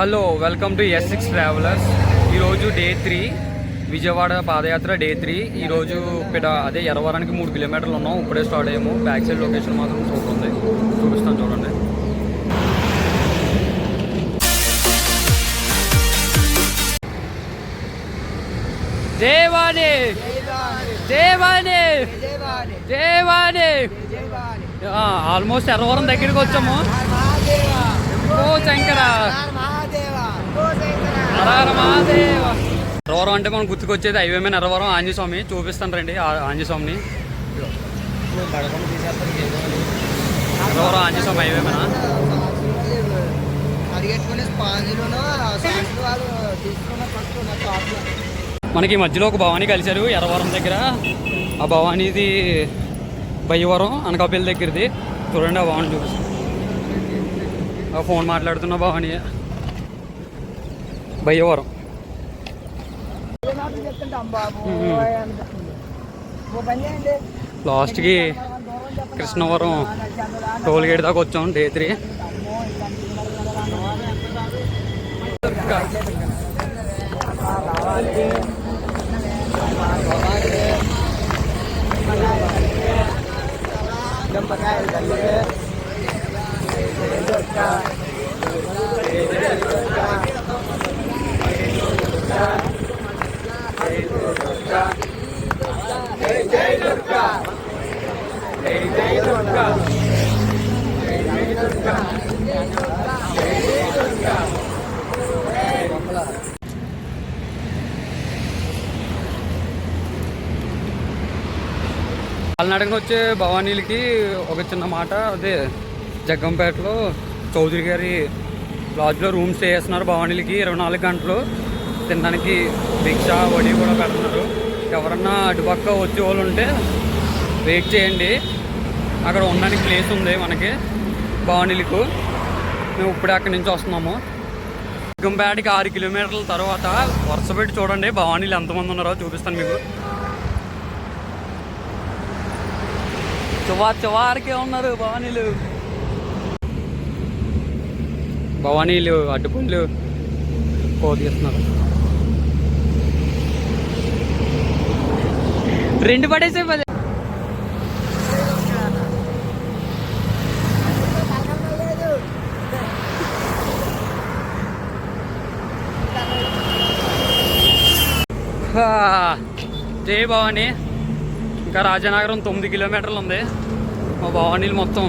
Hello welcome to S six travellers ఈరోజు day three Vijayawada పాదయాత్ర day three ఈరోజు ఇక్కడ అదే ఎరవరానికి మూడు కిలోమీటర్లు ఉన్నాం. ఇప్పుడే స్టార్ట్ అయ్యాము. బ్యాక్ సైడ్ లొకేషన్ మాత్రం సూపర్ ఉంది. చూపిస్తాను చూడండి. ఆల్మోస్ట్ ఎర్రవరం దగ్గరికి వచ్చాము. ఓ శంకర! హరహర అంటే మనం గుర్తుకొచ్చేది హైవే మీద ఎర్రవరం ఆంజనేయ స్వామి చూపిస్తాను రండి ఆ అరవరం ఆంజనేయస్వామి ఎర్రవరం హైవే మీద. మనకి ఈ మధ్యలో ఒక భవానీ కలిశారు ఎర్రవరం దగ్గర. ఆ భవానీది బయ్యవరం అనకాపల్లి దగ్గరది. చూడండి ఆ భవాని చూపిస్తాను. ఫోన్ మాట్లాడుతున్న భవానీ. బయ్యవరం చెప్తుంటాం బాబు మ్మ్. ఓ పని చేయండి లాస్ట్కి కృష్ణవరం టోల్ గేట్ దాకా వచ్చాం డే త్రీ కాలినడకన వచ్చే భవానీలకి ఒక చిన్న మాట అదే జగ్గంపేటలో చౌదరి గారి లాడ్జ్లో రూమ్ స్టే చేస్తున్నారు భవానీలకి. ఇరవై నాలుగు గంటలు తినడానికి భిక్ష వడి కూడా పెడుతున్నారు. ఎవరన్నా అటుపక్క వచ్చే వాళ్ళు ఉంటే వెయిట్ చేయండి. అక్కడ ఉండడానికి ప్లేస్ ఉంది మనకి. బాణిలకు మేము ఇప్పుడే అక్కడి నుంచి వస్తున్నాము. గుంపేటకి ఆరు కిలోమీటర్ల తర్వాత వరుస పెట్టి చూడండి భవానీలు ఎంతమంది ఉన్నారో చూపిస్తాను మీకు. చివా చివారికే ఉన్నారు భవానీలు? భవానీలు అడ్డుపుళ్ళు కోదిస్తున్నారు రెండు పడేసే జై భవాని. ఇంకా రాజనగరం తొమ్మిది కిలోమీటర్లు ఉంది. మా భవానీలు మొత్తం.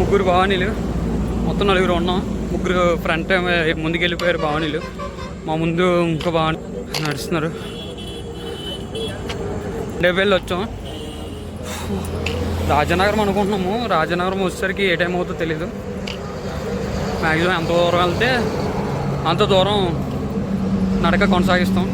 ముగ్గురు భవానీలు. మొత్తం నలుగురు ఉన్నాం. ముగ్గురు ఫ్రంట్ ముందుకెళ్ళిపోయారు భవానీలు. మా ముందు ఇంకో భవాని నడుస్తున్నారు. డెబ్బై వచ్చాం. రాజనగరం అనుకుంటున్నాము. రాజనగరం వచ్చేసరికి ఏ టైం అవుతుందో తెలీదు. మ్యాక్సిమం ఎంత దూరం వెళ్తే అంత దూరం నడక కొనసాగిస్తాం.